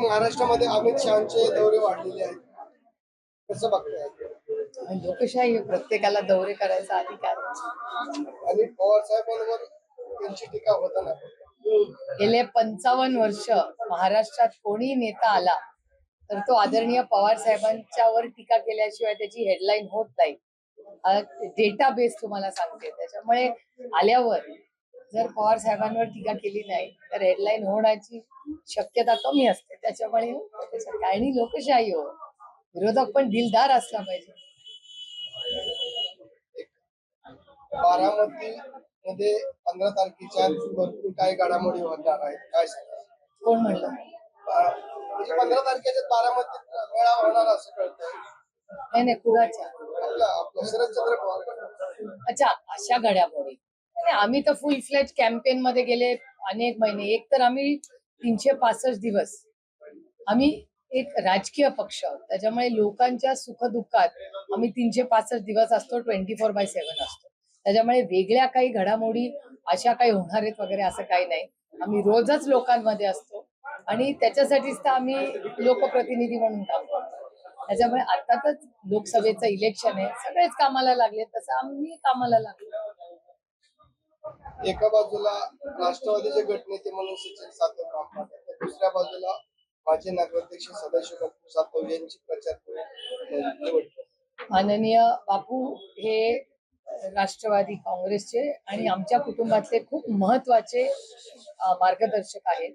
महाराष्ट्रामध्ये अमित शहाचे दौरे वाढलेले आहेत. कसं बघताय? लोकशाही प्रत्येकाला दौरे करायचा अधिकार. आणि पवार साहेबांवर त्यांची टीका होताना गेले पंचावन्न वर्ष महाराष्ट्रात कोणी नेता आला तर तो आदरणीय पवार साहेबांच्यावर टीका केल्याशिवाय त्याची हेडलाईन होत नाही. डेटा बेस तुम्हाला सांगते. त्याच्यामुळे आल्यावर जर पवार साहेबांवर टीका केली नाही तर हेडलाईन होण्याची शक्यता कमी असते. त्याच्यामुळे काय आणि लोकशाही हो. विरोधक पण दिलदार असला पाहिजे. बारामती मध्ये पंधरा तारखेच्या भरपूर काही घडामोडी होणार आहेत. काय? कोण म्हणलं? म्हणजे पंधरा तारखेच्या बारामतीत मेळा होणार असं कळतंय. नाही नाही कुणाच्या? अच्छा अशा घडामोडी. नाही आम्ही तर फुल फ्लेज कॅम्पेन मध्ये गेले अनेक महिने. एक तर आम्ही तीनशे पासष्ट दिवस आम्ही एक राजकीय पक्ष आहोत. त्याच्यामुळे लोकांच्या सुखदुःखात आम्ही तीनशे पासष्ट दिवस असतो ट्वेंटी फोर बाय सेव्हन असतो. त्याच्यामुळे वेगळ्या काही घडामोडी अशा काही होणार आहेत वगैरे असं काही नाही. आम्ही रोजच लोकांमध्ये असतो आणि त्याच्यासाठीच तर आम्ही लोकप्रतिनिधी म्हणून काम करतो. त्याच्यामुळे अर्थातच लोकसभेचं इलेक्शन आहे सगळेच कामाला लागले तसं आम्ही कामाला लागलो. एका बाजूला राष्ट्रवादीचे गटनेते म्हणून सचिन सातव काम करतात दुसऱ्या बाजूला माजी नगराध्यक्ष सदाशिव सातव यांची प्रचार माननीय बापू हे राष्ट्रवादी काँग्रेसचे आणि आमच्या कुटुंबातले खूप महत्त्वाचे मार्गदर्शक आहेत.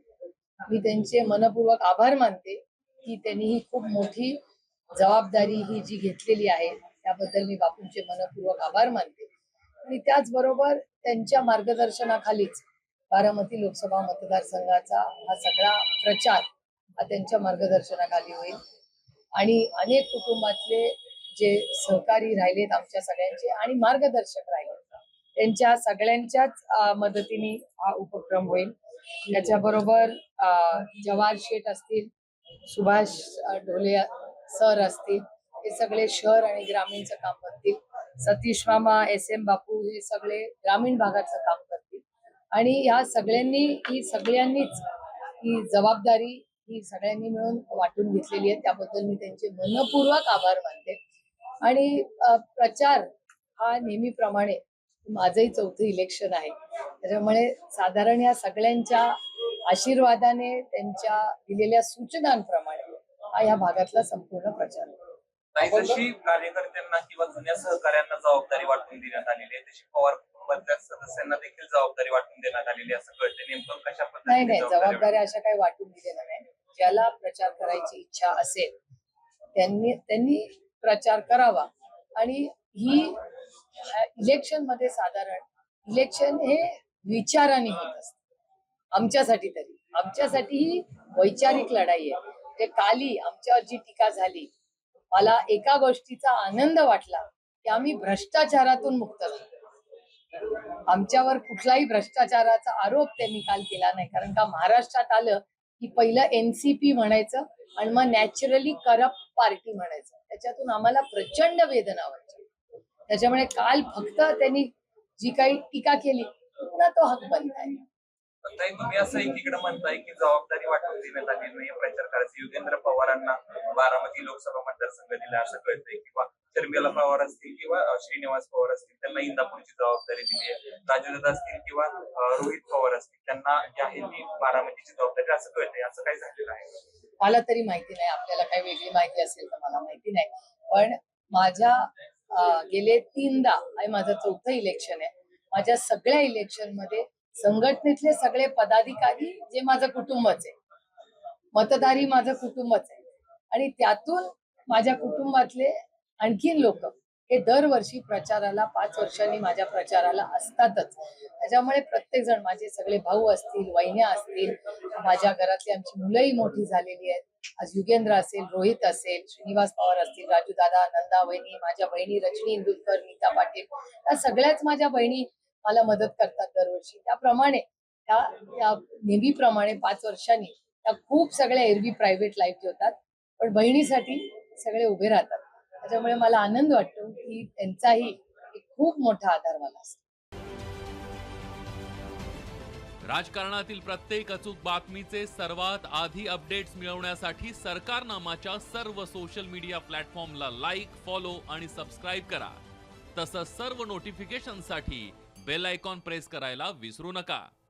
मी त्यांचे मनपूर्वक आभार मानते की त्यांनी ही खूप मोठी जबाबदारी ही जी घेतलेली आहे त्याबद्दल मी बापूंचे मनपूर्वक आभार मानते. आणि त्याचबरोबर त्यांच्या मार्गदर्शनाखालीच बारामती लोकसभा मतदारसंघाचा हा सगळा प्रचार त्यांच्या मार्गदर्शनाखाली होईल. आणि अनेक कुटुंबातले जे सहकारी राहिलेत आमच्या सगळ्यांचे आणि मार्गदर्शक राहिले त्यांच्या सगळ्यांच्याच मदतीने हा उपक्रम होईल. त्याच्याबरोबर जवाहर शेठ असतील सुभाष ढोले सर असतील हे सगळे शहर आणि ग्रामीणचं काम करतील. सतीश मामा एस एम बापू हे सगळे ग्रामीण भागाचं काम करतील. आणि या सगळ्यांनी ही सगळ्यांनीच ही जबाबदारी ही सगळ्यांनी मिळून वाटून घेतलेली आहे. त्याबद्दल मी त्यांचे मनपूर्वक आभार मानते. आणि प्रचार हा नेहमीप्रमाणे माझंही चौथं इलेक्शन आहे. त्याच्यामुळे साधारण या सगळ्यांच्या आशीर्वादाने त्यांच्या दिलेल्या सूचनांप्रमाणे हा या भागातला संपूर्ण प्रचार. नाही कार्यकर्त्यांना किंवा जुन्या सहकार्यांना जबाबदारी वाटून देण्यात आलेली आहे. तशी पवार कुटुंबातल्या सदस्यांना देखील जबाबदारी वाटून देण्यात आलेली आहे. असं कळतं नेमकं कशा नाही पद्धतीने नाही. जबाबदारी जबाबदाऱ्या अशा काही वाटून दिलेल्या नाही. ज्याला प्रचार करायची इच्छा असेल त्यांनी त्यांनी प्रचार करावा. आणि ही इलेक्शनमध्ये साधारण इलेक्शन हे विचाराने होत असत. आमच्यासाठी तरी. आमच्यासाठी ही वैचारिक लढाई आहे. म्हणजे काली आमच्यावर जी टीका झाली मला एका गोष्टीचा आनंद वाटला की आम्ही भ्रष्टाचारातून मुक्त झालो. आमच्यावर कुठलाही भ्रष्टाचाराचा आरोप त्यांनी काल केला नाही कारण का महाराष्ट्रात आलं की पहिलं एनसीपी म्हणायचं आणि मग नॅचरली करप्ट पार्टी म्हणायचं. त्याच्यातून आम्हाला प्रचंड वेदना व्हायची त्याच्यामुळे काल फक्त त्यांनी जी काही टीका केली पुन्हा तो हक बंद आहे. ताई, तुम्ही असं एकीकडे म्हणताय की जबाबदारी वाटून देण्यात आली नाही. प्रचार करायची युगेंद्र पवारांना बारामती लोकसभा मतदारसंघ दिला असं कळतंय किंवा शर्मिला पवार असतील किंवा श्रीनिवास पवार असतील त्यांना इंदापूरची जबाबदारी दिली आहे. राजूदादा असतील किंवा रोहित पवार असतील त्यांना या आहे बारामतीची जबाबदारी असं कळतंय. असं काही झालेलं आहे. मला तरी माहिती नाही. आपल्याला काही वेगळी माहिती असेल तर मला माहिती नाही. पण माझ्या गेले तीनदा आणि माझं चौथं इलेक्शन आहे. माझ्या सगळ्या इलेक्शनमध्ये संघटनेतले सगळे पदाधिकारी जे माझं कुटुंबच आहे. मतदारी माझं कुटुंबच आहे. आणि त्यातून माझ्या कुटुंबातले आणखीन लोक हे दरवर्षी प्रचाराला पाच वर्षांनी माझ्या प्रचाराला असतातच. त्याच्यामुळे प्रत्येक जण माझे सगळे भाऊ असतील वहिन्या असतील माझ्या घरातली आमची मुलंही मोठी झालेली आहेत. आज युगेंद्र असेल रोहित असेल श्रीनिवास पवार असतील राजू दादा नंदा वहिनी माझ्या बहिणी रजनी इंदुलकर नीता पाटील या सगळ्याच माझ्या बहिणी मला मदत करतात दरवर्षी. त्याप्रमाणे त्या त्या नेहमीप्रमाणे पाच वर्षांनी त्या खूप सगळ्या एरवी प्रायव्हेट लाईफ ठेवतात पण बहिणीसाठी सगळे उभे राहतात. त्याच्यामुळे मला आनंद वाटतो की त्यांचाही खूप मोठा आधार मला असतो. राजकारणातील प्रत्येक अचूक बातमीचे सर्वात आधी अपडेट्स मिळवण्यासाठी सरकारनामाच्या सर्व सोशल मीडिया प्लॅटफॉर्मला लाईक फॉलो आणि सबस्क्राईब करा. तसंच सर्व नोटिफिकेशनसाठी बेल आयकॉन प्रेस करायला विसरू नका.